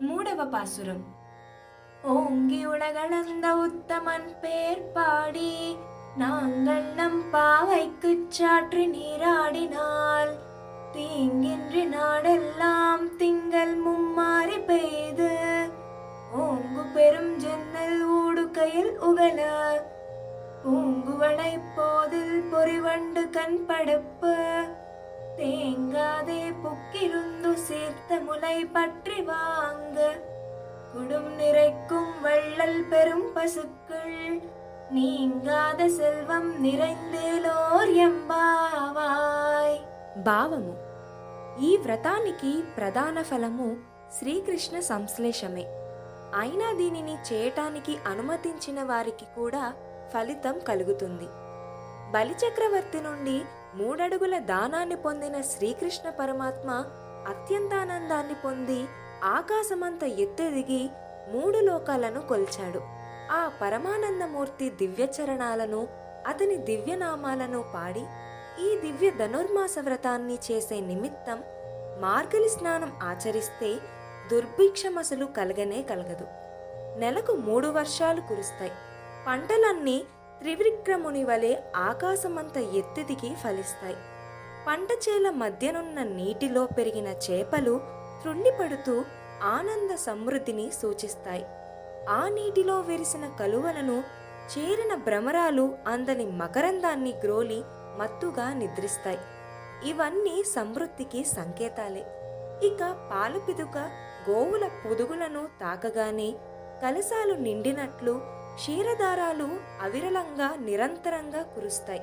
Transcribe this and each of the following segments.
மூடவ பாசுரம். ஓங்கி உலகளந்த உத்தமன் பேர் பாடி நாங்கள் நம் பாவைக்கு சாற்றி நீராடினால் தீங்கின்றி நாடெல்லாம் திங்கள் மும்மாறி பெய்து ஓங்கு பெரும் ஜன்னல் ஊடுக்கையில் உகல பூங்குவளை போதில் பொறிவண்டு கண் படுப்பு தேங்காதே புக்கிருந்து சேர்த்த முளை பற்றி வாங்க குடும் நிறைக்கும் வள்ளல் பெரும் பசுக்கள் நீங்காத செல்வம் நிறைந்தேலோர் ఎంబావాయ్ భావము ఈ వ్రతానికి ప్రధాన ఫలము శ్రీకృష్ణ సంశ్లేషమే అయినా దీనిని చేయటానికి అనుమతించిన వారికి కూడా ఫలితం కలుగుతుంది బలిచక్రవర్తి నుండి మూడడుగుల దానాన్ని పొందిన శ్రీకృష్ణ పరమాత్మ అత్యంతానందాన్ని పొంది ఆకాశమంత ఎత్తెదిగి మూడు లోకాలను కొల్చాడు. ఆ పరమానందమూర్తి దివ్యచరణాలను అతని దివ్యనామాలను పాడి ఈ దివ్య ధనుర్మాస వ్రతాన్ని చేసే నిమిత్తం మార్గలి స్నానం ఆచరిస్తే దుర్భిక్షమసలు కలగనే కలగదు. నెలకు మూడు వర్షాలు కురుస్తాయి. పంటలన్నీ త్రివిక్రముని వలె ఆకాశమంత ఎత్తుదిగి ఫలిస్తాయి. పంట చేల మధ్యనున్న నీటిలో పెరిగిన చేపలు త్రుళ్ళిపడుతూ ఆనంద సమృద్ధిని సూచిస్తాయి. ఆ నీటిలో విరిసిన కలువలను చేరిన భ్రమరాలు అందని మకరందాన్ని గ్రోలి మత్తుగా నిద్రిస్తాయి. ఇవన్నీ సమృద్ధికి సంకేతాలే. ఇక పాలు పిదుక గోవుల పొదుగులను తాకగానే కలశాలు నిండినట్లు క్షీరదారాలు అవిరళంగా నిరంతరంగా కురుస్తాయి.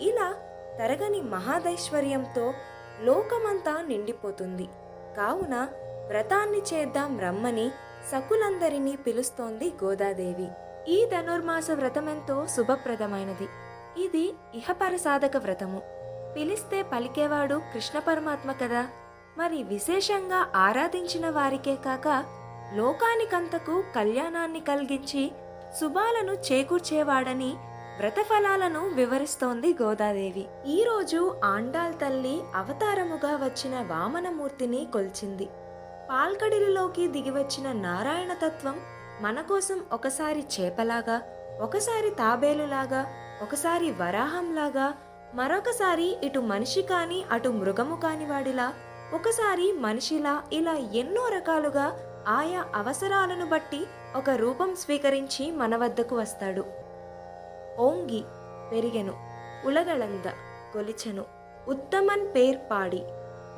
ఇలా తరగని మహాదైశ్వర్యంతో లోకమంతా నిండిపోతుంది. కావున వ్రతాన్ని చేద్దాం రమ్మని సకులందరినీ పిలుస్తోంది గోదాదేవి. ఈ ధనుర్మాస వ్రతమెంతో శుభప్రదమైనది. ఇది ఇహపర సాధక వ్రతము. పిలిస్తే పలికేవాడు కృష్ణ పరమాత్మ కదా. మరి విశేషంగా ఆరాధించిన వారికే కాక లోకానికంతకు కళ్యాణాన్ని కలిగించి శుభాలను చేకూర్చేవాడని వ్రతఫలాలను వివరిస్తోంది గోదాదేవి. ఈ రోజు ఆండాల్ తల్లి అవతారముగా వచ్చిన వామనమూర్తిని కొల్చింది. పాల్కడిలిలోకి దిగివచ్చిన నారాయణ తత్వం మన కోసం ఒకసారి చేపలాగా ఒకసారి తాబేలులాగా ఒకసారి వరాహంలాగా మరొకసారి ఇటు మనిషి కాని అటు మృగము కాని వాడిలా ఒకసారి మనిషిలా ఇలా ఎన్నో రకాలుగా ఆయా అవసరాలను బట్టి ఒక రూపం స్వీకరించి మన వద్దకు వస్తాడు. ఓంగి పెరిగెను ఉలగళంద కొలిచెను. ఉత్తమన్ పేర్ పాడి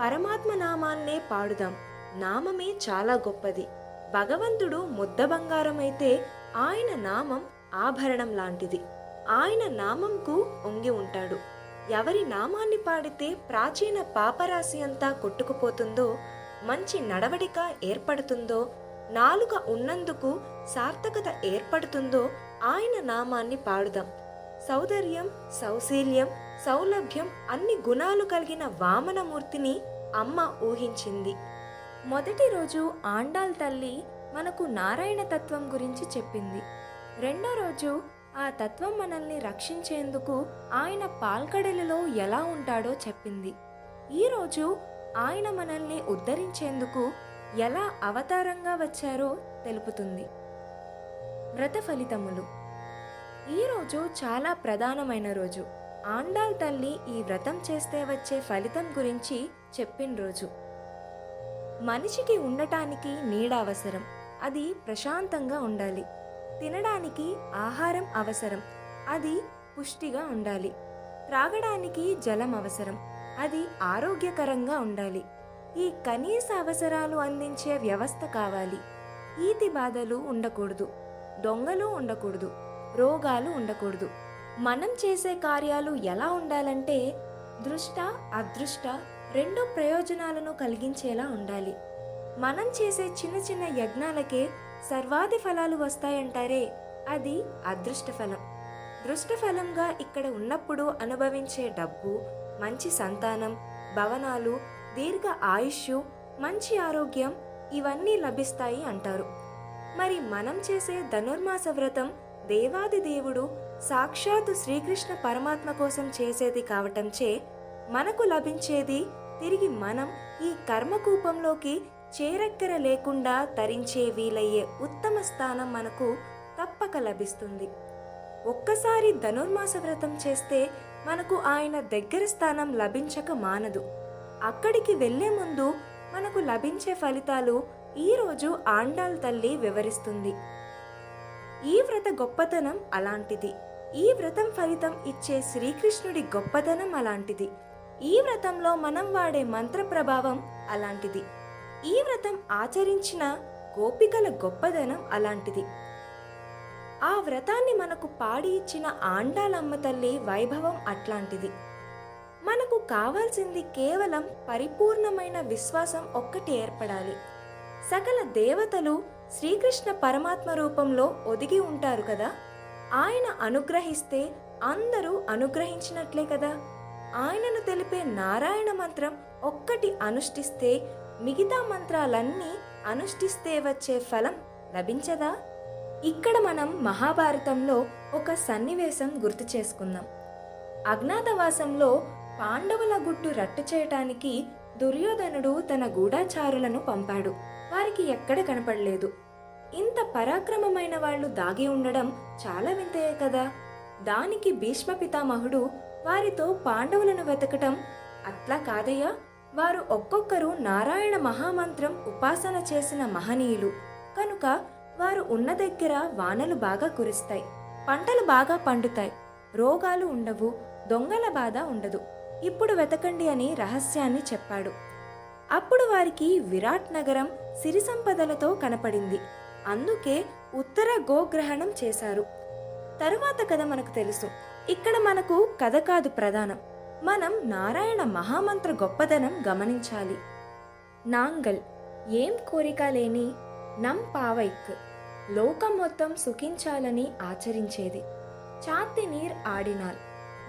పరమాత్మ నామాన్నే పాడుదాం. నామమే చాలా గొప్పది. భగవంతుడు ముద్ద బంగారమైతే ఆయన నామం ఆభరణం లాంటిది. ఆయన నామంకు ఒంగి ఉంటాడు. ఎవరి నామాన్ని పాడితే ప్రాచీన పాపరాశి అంతా కొట్టుకుపోతుందో మంచి నడవడిక ఏర్పడుతుందో నాలుక ఉన్నందుకు సార్థకత ఏర్పడుతుందో ఆయన నామాన్ని పాడుదాం. సౌందర్యం సౌశీల్యం సౌలభ్యం అన్ని గుణాలు కలిగిన వామనమూర్తిని అమ్మ ఊహించింది. మొదటి రోజు ఆండాల్ తల్లి మనకు నారాయణ తత్వం గురించి చెప్పింది. రెండో రోజు ఆ తత్వం మనల్ని రక్షించేందుకు ఆయన పాల్కడలిలో ఎలా ఉంటాడో చెప్పింది. ఈరోజు ఆయన మనల్ని ఉద్ధరించేందుకు ఎలా అవతారంగా వచ్చారో తెలుపుతుంది. వ్రత ఫలితములు. ఈరోజు చాలా ప్రధానమైన రోజు. ఆండాల్ తల్లి ఈ వ్రతం చేస్తే వచ్చే ఫలితం గురించి చెప్పిన రోజు. మనిషికి ఉండటానికి నీడ అవసరం. అది ప్రశాంతంగా ఉండాలి. తినడానికి ఆహారం అవసరం. అది పుష్టిగా ఉండాలి. త్రాగడానికి జలం అవసరం. అది ఆరోగ్యకరంగా ఉండాలి. ఈ కనీస అవసరాలు అందించే వ్యవస్థ కావాలి. ఈతి బాధలు ఉండకూడదు. దొంగలు ఉండకూడదు. రోగాలు ఉండకూడదు. మనం చేసే కార్యాలు ఎలా ఉండాలంటే దృష్ట అదృష్ట రెండు ప్రయోజనాలను కలిగించేలా ఉండాలి. మనం చేసే చిన్న చిన్న యజ్ఞాలకే సర్వాది ఫలాలు వస్తాయంటారే అది అదృష్ట ఫలం. దృష్ట ఫలంగా ఇక్కడ ఉన్నప్పుడు అనుభవించే డబ్బు మంచి సంతానం భవనాలు దీర్ఘ ఆయుష్యు మంచి ఆరోగ్యం ఇవన్నీ లభిస్తాయి అంటారు. మరి మనం చేసే ధనుర్మాస వ్రతం దేవాది దేవుడు సాక్షాత్తు శ్రీకృష్ణ పరమాత్మ కోసం చేసేది కావటంచే మనకు లభించేది తిరిగి మనం ఈ కర్మకూపంలోకి చేరెక్కర లేకుండా తరించే వీలయ్యే ఉత్తమ స్థానం మనకు తప్పక లభిస్తుంది. ఒక్కసారి ధనుర్మాస వ్రతం చేస్తే మనకు ఆయన దగ్గర స్థానం లభించక మానదు. అక్కడికి వెళ్ళే ముందు మనకు లభించే ఫలితాలు ఈరోజు ఆండాల్ తల్లి వివరిస్తుంది. ఈ వ్రత గొప్పతనం అలాంటిది. ఈ వ్రతం ఫలితం ఇచ్చే శ్రీకృష్ణుడి గొప్పతనం అలాంటిది. ఈ వ్రతంలో మనం వాడే మంత్ర ప్రభావం అలాంటిది. ఈ వ్రతం ఆచరించిన గోపికల గొప్పదనం అలాంటిది. ఆ వ్రతాన్ని మనకు పాడి ఇచ్చిన ఆండాలమ్మ తల్లి వైభవం అట్లాంటిది. మనకు కావాల్సింది కేవలం పరిపూర్ణమైన విశ్వాసం ఒక్కటి ఏర్పడాలి. సకల దేవతలు శ్రీకృష్ణ పరమాత్మ రూపంలో ఒదిగి ఉంటారు కదా? ఆయన అనుగ్రహిస్తే అందరూ అనుగ్రహించినట్లే కదా? ఆయనను తెలిపే నారాయణ మంత్రం ఒక్కటి అనుష్ఠిస్తే మిగతా మంత్రాలన్నీ అనుష్ఠిస్తే వచ్చే ఫలం లభించదా? ఇక్కడ మనం మహాభారతంలో ఒక సన్నివేశం గుర్తు చేసుకుందాం. అజ్ఞాతవాసంలో పాండవుల గుట్టు రట్టు చేయటానికి దుర్యోధనుడు తన గూఢాచారులను పంపాడు. వారికి ఎక్కడ కనపడలేదు. ఇంత పరాక్రమమైన వాళ్ళు దాగి ఉండడం చాలా వింతయే కదా. దానికి భీష్మ పితామహుడు వారితో పాండవులను వెతకటం అట్లా కాదయ్యా. వారు ఒక్కొక్కరు నారాయణ మహామంత్రం ఉపాసన చేసిన మహనీయులు. కనుక వారు ఉన్న దగ్గర వానలు బాగా కురుస్తాయి. పంటలు బాగా పండుతాయి. రోగాలు ఉండవు. దొంగల బాధ ఉండదు. ఇప్పుడు వెతకండి అని రహస్యాన్ని చెప్పాడు. అప్పుడు వారికి విరాట్ నగరం సిరి సంపదలతో కనపడింది. అందుకే ఉత్తర గోగ్రహణం చేశారు. తరువాత కథ మనకు తెలుసు. ఇక్కడ మనకు కథ కాదు ప్రధానం. మనం నారాయణ మహామంత్ర గొప్పదనం గమనించాలి. నాంగల్ ఏం కోరిక లేని నం పావైక్. లోకం మొత్తం సుఖించాలని ఆచరించేది. చాత్తి నీర్ ఆడినాల్.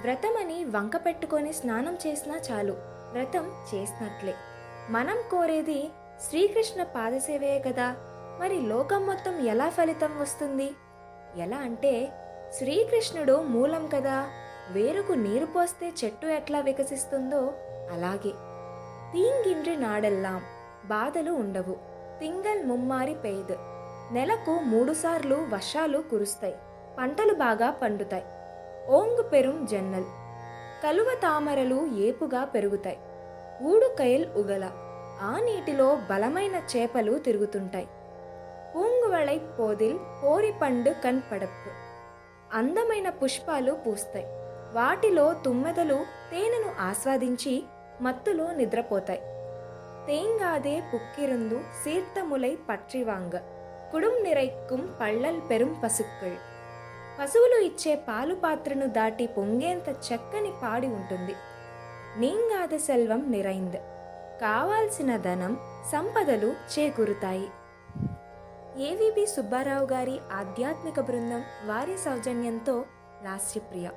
వ్రతమని వంక పెట్టుకొని స్నానం చేసినా చాలు. వ్రతం చేసినట్లే. మనం కోరేది శ్రీకృష్ణ పాదసేవే కదా. మరి లోకం మొత్తం ఎలా ఫలితం వస్తుంది? ఎలా అంటే శ్రీకృష్ణుడు మూలం కదా. వేరుకు నీరు పోస్తే చెట్టు ఎట్లా వికసిస్తుందో అలాగే. తీంగిండ్రి నాడెల్లాం. బాధలు ఉండవు. తింగల్ ముమ్మారి పెయిద్ నెలకు మూడుసార్లు వర్షాలు కురుస్తాయి. పంటలు బాగా పండుతాయి. ఓంగు పెరుం జన్నల్. కలువ తామరలు ఏపుగా పెరుగుతాయి. ఊడు కయల్ ఉగల. ఆ నీటిలో బలమైన చేపలు తిరుగుతుంటాయి. పూంగువళై పోదిల్ పోరిపండు కన్పడప్పు అందమైన పుష్పాలు పూస్తాయి. వాటిలో తుమ్మెదలు తేనెను ఆస్వాదించి మత్తులో నిద్రపోతాయి. తేంగాదే పుక్కిరుందు సీర్తములై పట్రివాంగ. కుడుం నిరైక్కుం పళ్ళల్ పెరుం పసుక్కుள் పశువులు ఇచ్చే పాలు పాత్రను దాటి పొంగేంత చక్కని పాడి ఉంటుంది. నీంగాద సెల్వం నిరైంద్. కావాల్సిన ధనం సంపదలు చేకూరుతాయి. ఏవిబి సుబ్బారావు గారి ఆధ్యాత్మిక బృందం వారి సౌజన్యంతో లాస్యప్రియ